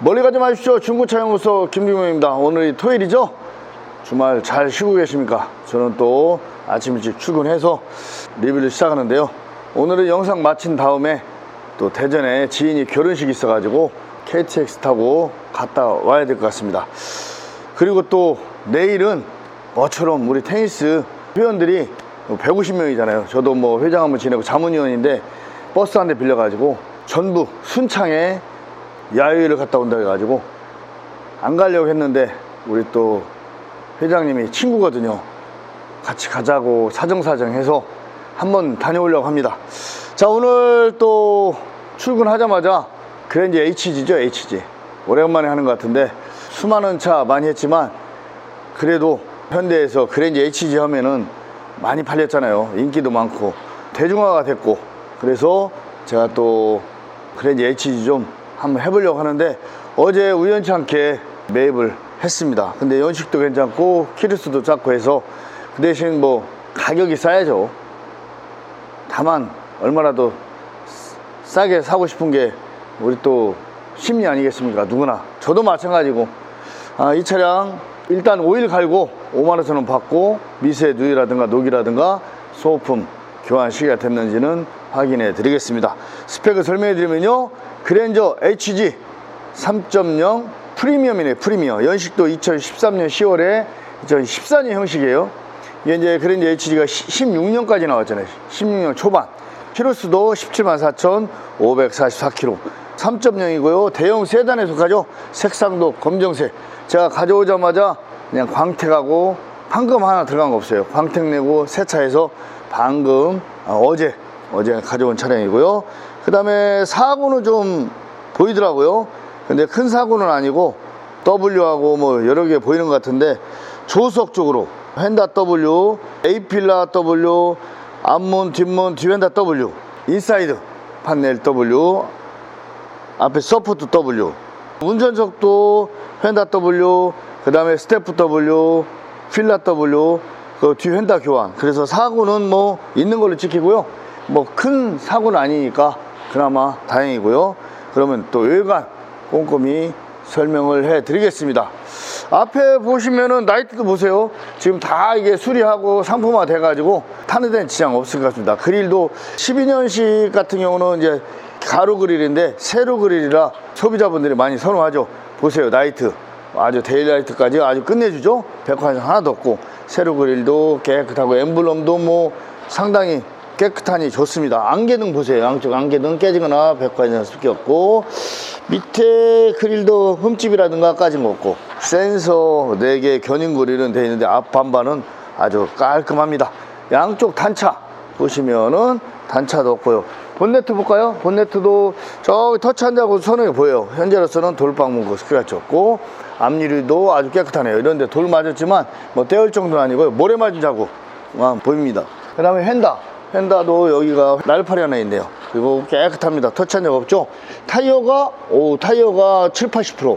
멀리 가지 마십시오. 중고차연구소 김규명입니다. 오늘이 토요일이죠? 주말 잘 쉬고 계십니까? 저는 또 아침 일찍 출근해서 리뷰를 시작하는데요. 오늘은 영상 마친 다음에 또 대전에 지인이 결혼식이 있어가지고 KTX 타고 갔다 와야 될 것 같습니다. 그리고 또 내일은 뭐처럼 우리 테니스 회원들이 150명이잖아요. 저도 뭐 회장 한번 지내고 자문위원인데 버스 한 대 빌려가지고 전북 순창에 야유회를 갔다 온다 해가지고 안 가려고 했는데 우리 또 회장님이 친구거든요. 같이 가자고 사정사정 해서 한번 다녀오려고 합니다. 자, 오늘 또 출근하자마자 그랜저 HG죠, HG. 오랜만에 하는 것 같은데 수많은 차 많이 했지만 그래도 현대에서 그랜저 HG 하면은 많이 팔렸잖아요. 인기도 많고 대중화가 됐고 그래서 제가 또 그랜저 HG 좀 한번 해보려고 하는데 어제 우연치 않게 매입을 했습니다. 근데 연식도 괜찮고 키로수도 작고 해서 그 대신 뭐 가격이 싸야죠. 다만 얼마라도 싸게 사고 싶은 게 우리 또 심리 아니겠습니까? 누구나 저도 마찬가지고 아, 이 차량 일단 오일 갈고 5만 원 전원 받고 미세 누이라든가 녹이라든가 소모품 교환 시기가 됐는지는 확인해 드리겠습니다. 스펙을 설명해 드리면요. 그랜저 HG 3.0 프리미엄이네 프리미엄 연식도 2013년 10월에 2014년 형식이에요. 이게 이제 그랜저 HG가 16년까지 나왔잖아요. 16년 초반. 키로수도 17만 4,544km. 3.0이고요. 대형 세단에 속하죠. 색상도 검정색. 제가 가져오자마자 그냥 광택하고 방금 하나 들어간 거 없어요. 광택 내고 세차해서 방금 아, 어제 어제 가져온 차량이고요. 그 다음에 사고는 좀 보이더라고요. 근데 큰 사고는 아니고 W하고 뭐 여러 개 보이는 것 같은데 조석 쪽으로 휀다 W, A필라 W, 앞문, 뒷문, 뒤엔다 W, 인사이드 판넬 W, 앞에 서포트 W, 운전석도 휀다 W, 그 다음에 스태프 W, 필라 W, 그 뒤 휀다 교환. 그래서 사고는 뭐 있는 걸로 찍히고요. 뭐 큰 사고는 아니니까 그나마 다행이고요. 그러면 또 외관 꼼꼼히 설명을 해 드리겠습니다. 앞에 보시면은 나이트도 보세요. 지금 다 이게 수리하고 상품화 돼가지고 타는 데는 지장 없을 것 같습니다. 그릴도 12년식 같은 경우는 이제 가로 그릴인데 세로 그릴이라 소비자분들이 많이 선호하죠. 보세요. 나이트. 아주 데일라이트까지 아주 끝내주죠. 백화점 하나도 없고 세로 그릴도 깨끗하고 엠블럼도 뭐 상당히 깨끗하니 좋습니다. 안개등 보세요. 양쪽 안개등 깨지거나 백화점 습기 없고 밑에 그릴도 흠집이라든가 까진 거 없고 센서 4개 견인 그릴은 되어 있는데 앞 반반은 아주 깔끔합니다. 양쪽 단차 보시면은 단차도 없고요. 본네트 볼까요? 본네트도 저기 터치한다고 선하게 보여요. 현재로서는 돌방 문고 스크래치 없고 앞유리도 아주 깨끗하네요. 이런데 돌 맞았지만 뭐 떼올 정도는 아니고요. 모래 맞은 자국만 보입니다. 그 다음에 휀다. 휀다도 여기가 날파리 하나 있네요. 그리고 깨끗합니다. 터치한 적 없죠? 타이어가, 오, 타이어가 7, 80%.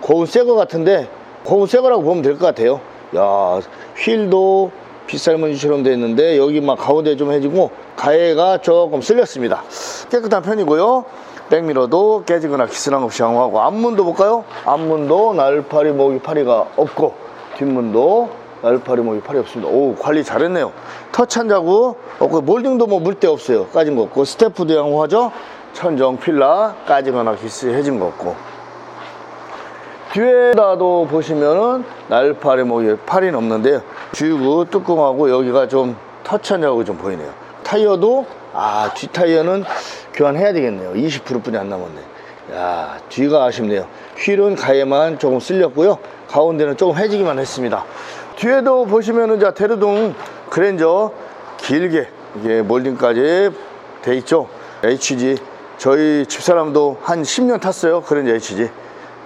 고운 새거 같은데, 고운 새거라고 보면 될 것 같아요. 야, 휠도 빗살무늬처럼 되어 있는데, 여기 막 가운데 좀 해지고, 가해가 조금 쓸렸습니다. 깨끗한 편이고요. 백미러도 깨지거나 기스난 없이 양호하고, 앞문도 볼까요? 앞문도 날파리, 모기, 파리가 없고, 뒷문도 날파리 모기 팔이 없습니다. 오 관리 잘했네요. 터치한 자국 없고 몰딩도 뭐 물때 없어요. 까진 거 없고 스태프도 양호하죠. 천정 필라 까지거나 기스해진 거 없고 뒤에다도 보시면은 날파리 모기 팔이 없는데요. 주유구 뚜껑하고 여기가 좀 터치한 자국이 좀 보이네요. 타이어도 아뒤 타이어는 교환해야 되겠네요. 20%뿐이 안 남았네. 야 뒤가 아쉽네요. 휠은 가에만 조금 쓸렸고요. 가운데는 조금 해지기만 했습니다. 뒤에도 보시면은 자 테르동 그랜저 길게 이게 몰딩까지 돼 있죠. HG 저희 집사람도 한 10년 탔어요. 그랜저 HG.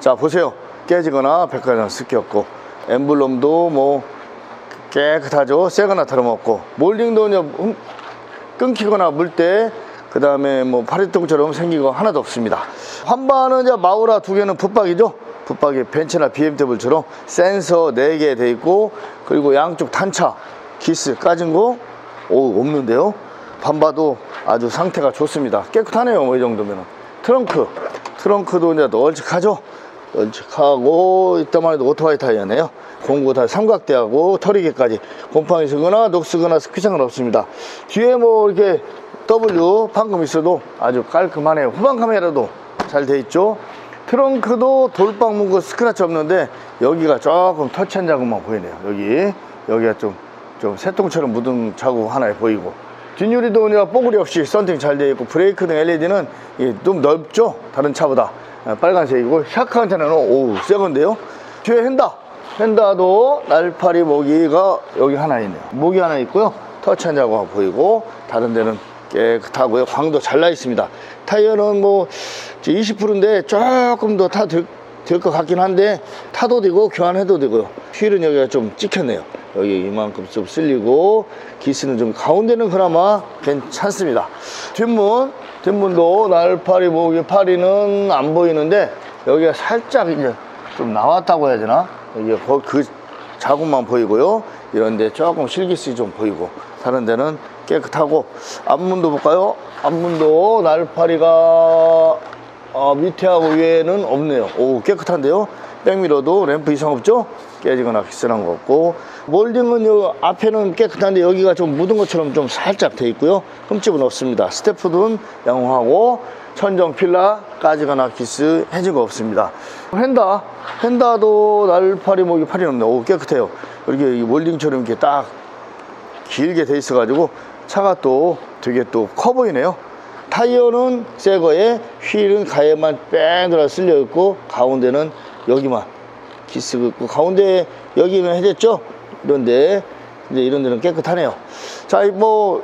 자 보세요. 깨지거나 백화점 습기없고 엠블럼도 뭐 깨끗하죠. 새거나 다름없고 몰딩도 끊기거나 물 때 그 다음에 뭐 파리통처럼 생긴 거 하나도 없습니다. 환반은 이제 마우라 두 개는 붙박이죠. 붙박이 벤츠나 BMW처럼 센서 4개 돼 있고 그리고 양쪽 단차 기스 까진 거 오, 없는데요. 반바도 아주 상태가 좋습니다. 깨끗하네요. 뭐 이 정도면 트렁크 트렁크도 이제 널찍하죠. 연측하고 이따만 해도 오토바이 타이어네요 공구 다 삼각대하고 털이개까지 곰팡이 쓰거나 녹 쓰거나 스키장은 없습니다 뒤에 뭐 이렇게 W 방금 있어도 아주 깔끔하네요 후방 카메라도 잘 돼 있죠 트렁크도 돌방 문고 스크래치 없는데 여기가 조금 터치한 자국만 보이네요. 여기 여기가 좀, 좀 새똥처럼 묻은 자국 하나 보이고. 뒷유리도 그냥 뽀글이 없이 썬팅 잘 되어 있고 브레이크 등 LED는 좀 넓죠? 다른 차보다. 아, 빨간색이고 샤크 안테나는 오우 새 건데요? 뒤에 헨다. 헨다도 날파리 모기가 여기 하나 있네요. 모기 하나 있고요. 터치한 자국 보이고 다른 데는 깨끗하고요. 광도 잘 나 있습니다. 타이어는 뭐 20%인데 조금 더 타 될 것 같긴 한데 타도 되고 교환해도 되고요 휠은 여기가 좀 찍혔네요. 여기 이만큼 좀 쓸리고 기스는 좀 가운데는 그나마 괜찮습니다. 뒷문 뒷문도 날파리 모기 파리는 안 보이는데 여기가 살짝 이제 좀 나왔다고 해야 되나? 거- 그 자국만 보이고요. 이런데 조금 실기스 좀 보이고 다른 데는 깨끗하고 앞문도 볼까요? 앞문도 날파리가 어, 밑에하고 위에는 없네요. 오, 깨끗한데요? 백미러도 램프 이상 없죠? 깨지거나 기스난 거 없고. 몰딩은 요 앞에는 깨끗한데 여기가 좀 묻은 것처럼 좀 살짝 돼 있고요. 흠집은 없습니다. 스태프든 양호하고 천정 필라 까지거나 기스 거 없습니다. 헨다. 헨다도 날파리 목이 팔이 없네. 오, 깨끗해요. 이렇게 이 몰딩처럼 이렇게 딱 길게 돼 있어 가지고 차가 또 되게 또 커 보이네요. 타이어는 새 거에 휠은 가에만 뺑 들어 쓸려 있고 가운데는 여기만 기스가 있고 가운데 여기는 해졌죠? 이런데 이제 이런 데는 깨끗하네요. 자, 이뭐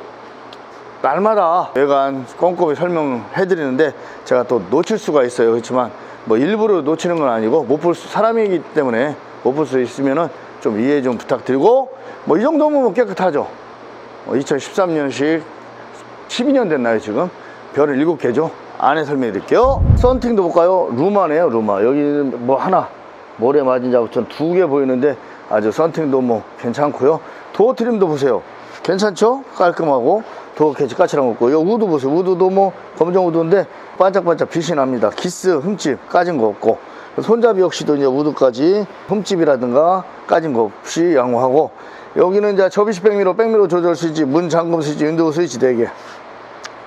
날마다 외관 꼼꼼히 설명해 드리는데 제가 또 놓칠 수가 있어요. 그렇지만 뭐 일부러 놓치는 건 아니고 못볼 수, 사람이기 때문에 못 볼 수 있으면은 좀 이해 좀 부탁드리고 뭐 이 정도면 뭐 깨끗하죠. 2013년식 12년 됐나요 지금? 별은 7개죠? 안에 설명해 드릴게요. 썬팅도 볼까요? 루마네요 루마. 여기 뭐 하나 모래 맞은 자국처럼 두 개 보이는데 아주 썬팅도 뭐 괜찮고요. 도어 트림도 보세요. 괜찮죠? 깔끔하고. 도어 캐치 까칠한 거 없고. 요 우드 보세요. 우드도 뭐 검정 우드인데 반짝반짝 빛이 납니다. 기스 흠집 까진 거 없고. 손잡이 역시도 이제 우드까지 흠집이라든가 까진 거 없이 양호하고. 여기는 이제 접이식 백미러 백미러 조절 스위치 문 잠금 스위치 윈도우 스위치 4개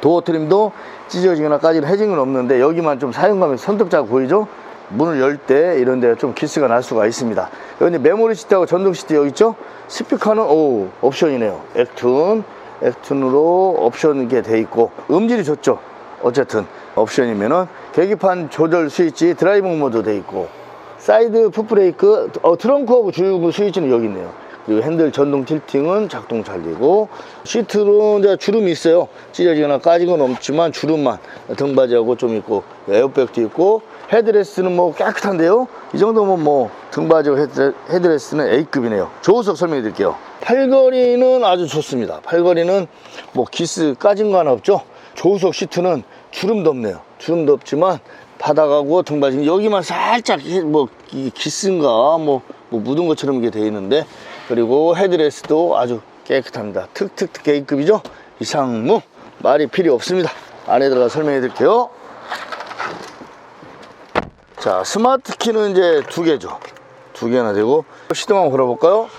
도어 트림도 찢어지거나 까지는 해진 건 없는데 여기만 좀 사용감이 손톱자국 보이죠? 문을 열 때 이런 데 좀 기스가 날 수가 있습니다 여기 메모리 시트하고 전동 시트 여기 있죠? 스피커는 오 옵션이네요 액튠 액튠으로 옵션 이게 돼 있고 음질이 좋죠 어쨌든 옵션이면은 계기판 조절 스위치 드라이빙 모드 돼 있고 사이드 풋브레이크 어, 트렁크하고 주유구 스위치는 여기 있네요 그리고 핸들 전동 틸팅은 작동 잘 되고 시트로 이제 주름이 있어요. 찢어지거나 까진 건 없지만 주름만 등받이하고 좀 있고 에어백도 있고 헤드레스는 뭐 깨끗한데요? 이 정도면 뭐 헤드, 헤드레스는 A급이네요. 조우석 설명해 드릴게요. 팔걸이는 아주 좋습니다. 팔걸이는 뭐 기스 까진 거 하나 없죠? 조우석 시트는 주름도 없네요. 주름도 없지만 바닥하고 등받이 여기만 살짝 해- 뭐 기스인가 뭐, 뭐 묻은 것처럼 이게 돼 있는데 그리고 헤드레스도 아주 깨끗합니다 특특특 A급이죠 이 상무 말이 필요 없습니다 안에 들어가 설명해 드릴게요 자 스마트 키는 이제 두 개죠 두 개나 되고 시동 한번 걸어볼까요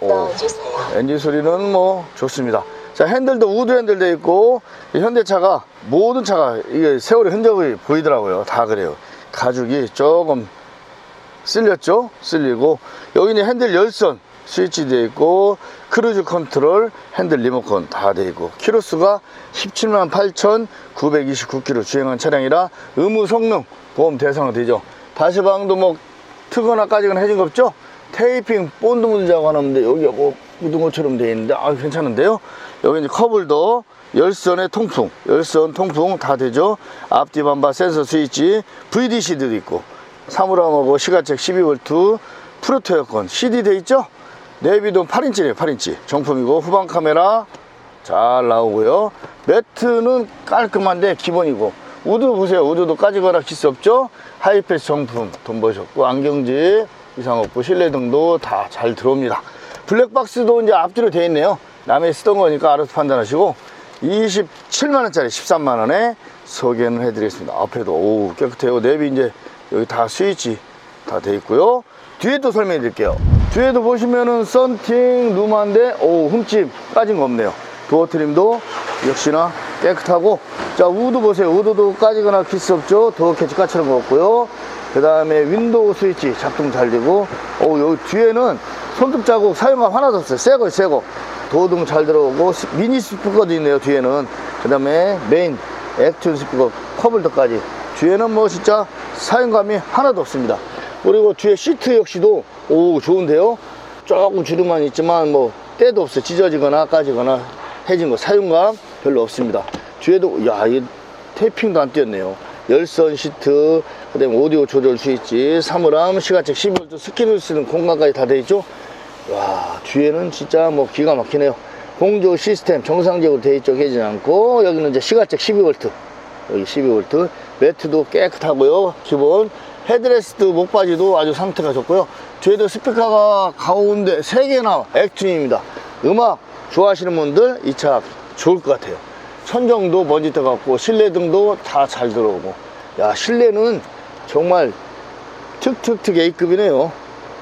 넣어주세요. 엔진 소리는 뭐 좋습니다. 자 핸들도 우드 핸들 돼 있고 이 현대차가 모든 차가 이게 세월의 흔적이 보이더라고요. 다 그래요. 가죽이 조금 쓸렸죠? 쓸리고 여기는 핸들 열선 스위치 돼 있고 크루즈 컨트롤 핸들 리모컨 다돼 있고 키로수가 17만 8,929km 주행한 차량이라 의무 성능 보험 대상은 되죠. 다시방도 뭐 트거나 까지거나 해진 거 없죠? 테이핑 본드 묻자고 하는데 여기가 뭐 묻은 것처럼 돼 있는데 아 괜찮은데요? 여기 이제 커블도 열선의 통풍, 열선 통풍 다 되죠? 앞뒤 반바 센서 스위치, VDC도 있고 사물함하고 시가책 12V 프로토 에어컨. CD 돼 있죠? 내비도 8인치네요 8인치. 정품이고 후방 카메라 잘 나오고요. 매트는 깔끔한데 기본이고. 우드 보세요. 우드도 까지거나 기스 없죠? 하이패스 정품 돈 버셨고 안경지 이상 없고 실내 등도 다 잘 들어옵니다. 블랙박스도 이제 앞뒤로 되어 있네요. 남의 쓰던 거니까 알아서 판단하시고 27만원짜리 13만원에 소개는 해드리겠습니다. 앞에도 오 깨끗해요. 내비 이제 여기 다 스위치 다 돼 있고요. 뒤에도 설명해 드릴게요. 뒤에도 보시면은 썬팅 루마인데 오 흠집 까진 거 없네요. 도어 트림도 역시나 깨끗하고 자 우드 보세요. 우드도 까지거나 키스 없죠. 도어 캐치 까치는 거 없고요. 그 다음에 윈도우 스위치 작동 잘 되고 오 여기 뒤에는 손톱 자국 사용감 하나도 없어요. 새거 새거 도어등 잘 들어오고 스- 미니 스피커도 있네요. 뒤에는 그 다음에 메인 액튠 스피커 커블더까지 뒤에는 뭐 진짜 사용감이 하나도 없습니다. 그리고 뒤에 시트 역시도 오 좋은데요? 조금 주름만 있지만 뭐 때도 없어요 찢어지거나 까지거나 해진 거 사용감 별로 없습니다. 뒤에도 야이 테이핑도 안 띄었네요. 열선 시트 그 다음에 오디오 조절 스위치 사물함 시가책 12V 스킨을 쓰는 공간까지 다 돼 있죠? 와 뒤에는 진짜 뭐 기가 막히네요. 공조 시스템 정상적으로 되어 있죠? 깨지지 않고. 여기는 이제 시가책 12V 여기 12V 매트도 깨끗하고요 기본. 헤드레스트 목바지도 아주 상태가 좋고요. 뒤에도 스피커가 가운데 3개나 액튠입니다. 음악 좋아하시는 분들 이 차 좋을 것 같아요. 천정도 먼지 떠갖고 실내등도 다 잘 들어오고. 야 실내는 정말 특특특 A급이네요.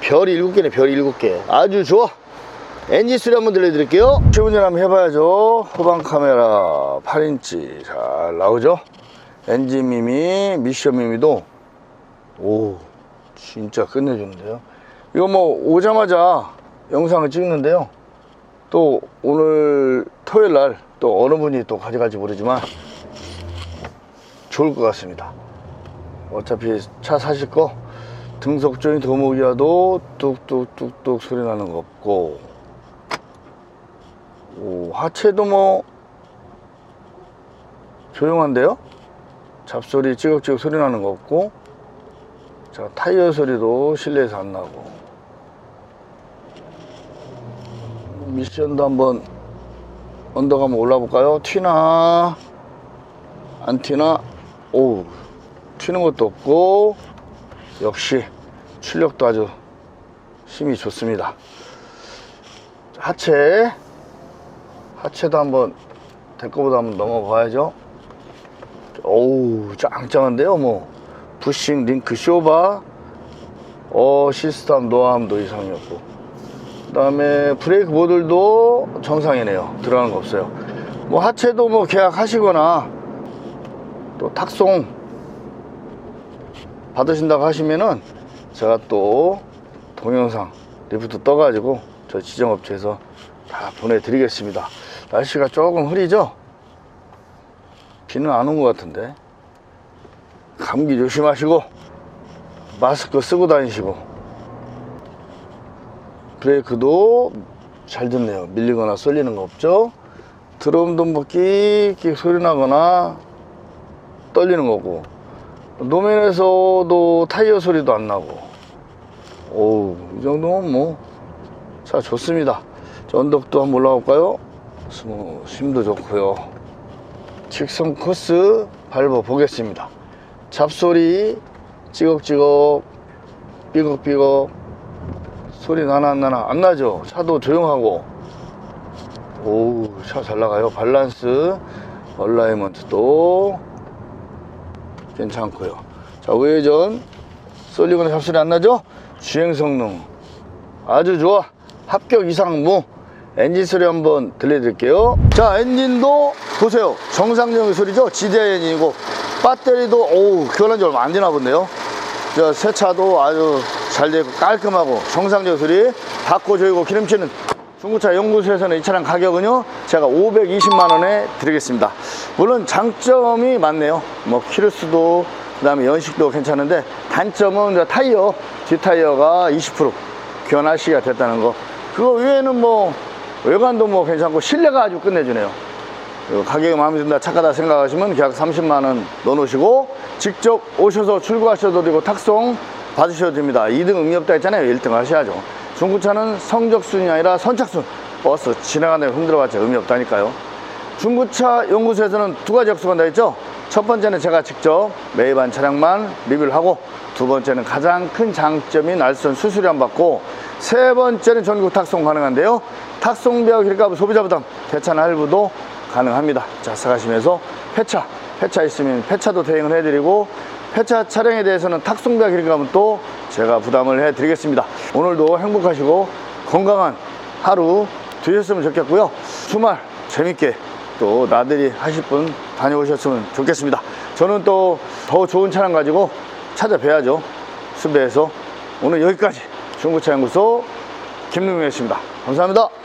별이 7개네 별이 7개. 아주 좋아. 엔진 소리 한번 들려드릴게요. 기분전 한번 해봐야죠. 후방 카메라 8인치 잘 나오죠 엔진 미미 미션 미미도 오 진짜 끝내주는데요. 이거 뭐 오자마자 영상을 찍는데요. 또 오늘 토요일 날 또 어느 분이 또 가져갈지 모르지만 좋을 것 같습니다. 어차피 차 사실 거 등속 조인 도목이라도 뚝뚝뚝뚝 소리 나는 거 없고. 오, 하체도 뭐 조용한데요? 잡소리 찌걱찌걱 소리 나는 거 없고 자 타이어 소리도 실내에서 안 나고. 미션도 한번 언덕 한번 올라 볼까요? 튀나? 안 튀나? 오 튀는 것도 없고 역시 출력도 아주 힘이 좋습니다. 하체 하체도 한번 될 거보다 한번 넘어가야죠 오우 짱짱한데요 뭐. 부싱 링크 쇼바. 어 시스템 노함도 이상이었고. 그 다음에 브레이크 모듈도 정상이네요. 들어가는 거 없어요. 뭐 하체도 뭐 계약하시거나 또 탁송 받으신다고 하시면은 제가 또 동영상 리프트 떠가지고 저 지정업체에서 다 보내드리겠습니다. 날씨가 조금 흐리죠 비는 안 온 것 같은데. 감기 조심하시고 마스크 쓰고 다니시고. 브레이크도 잘 듣네요. 밀리거나 쏠리는 거 없죠? 드럼도 뭐 끽끽 소리 나거나 떨리는 거고. 노면에서도 타이어 소리도 안 나고. 오우 이 정도면 뭐. 차 좋습니다. 저 언덕도 한번 올라갈까요? 스무 심도 좋고요 직선 코스 밟아 보겠습니다. 잡소리 찌걱찌걱 삐걱삐걱 소리 나나 안 나나 안 나죠? 차도 조용하고. 오우 차 잘 나가요. 밸런스 얼라이먼트도 괜찮고요. 자 우회전. 쏠리거나 잡소리 안 나죠? 주행 성능. 아주 좋아. 합격 이상 무 엔진 소리 한번 들려드릴게요. 자 엔진도 보세요. 정상적인 소리죠? GDI 엔진이고 배터리도 오우 교환한 지 얼마 안 되나 본데요. 저새 차도 아주 잘 되고 깔끔하고 정상적인 소리 바꿔 조이고 기름칠은. 중고차 연구소에서는 이 차량 가격은요 제가 520만 원에 드리겠습니다. 물론 장점이 많네요. 뭐 키로수도 그 다음에 연식도 괜찮은데 단점은 타이어 뒷타이어가 20% 교환 할 시기가 됐다는 거. 그거 외에는 뭐 외관도 뭐 괜찮고 실내가 아주 끝내주네요. 그리고 가격이 마음에 든다 착하다 생각하시면 계약 30만원 넣어놓으시고 직접 오셔서 출고하셔도 되고 탁송 받으셔도 됩니다. 2등 의미 없다 했잖아요. 1등 하셔야죠. 중고차는 성적순이 아니라 선착순. 버스 지나가는 데 흔들어봤자 의미 없다니까요. 중고차 연구소에서는 두 가지 약속한다 했죠 첫 번째는 제가 직접 매입한 차량만 리뷰를 하고 두 번째는 가장 큰 장점인 알선 수수료 안 받고 세 번째는 전국 탁송 가능한데요 탁송비와 기름값 소비자 부담 대차나 할부도 가능합니다 자 사가시면서 폐차 폐차 있으면 폐차도 대행을 해드리고 폐차 차량에 대해서는 탁송비가 기름값은 또 제가 부담을 해드리겠습니다. 오늘도 행복하시고 건강한 하루 되셨으면 좋겠고요. 주말 재밌게 또 나들이 하실 분 다녀오셨으면 좋겠습니다. 저는 또 더 좋은 차량 가지고 찾아뵈야죠. 수배해서 오늘 여기까지 중고차 연구소 김능우였습니다. 감사합니다.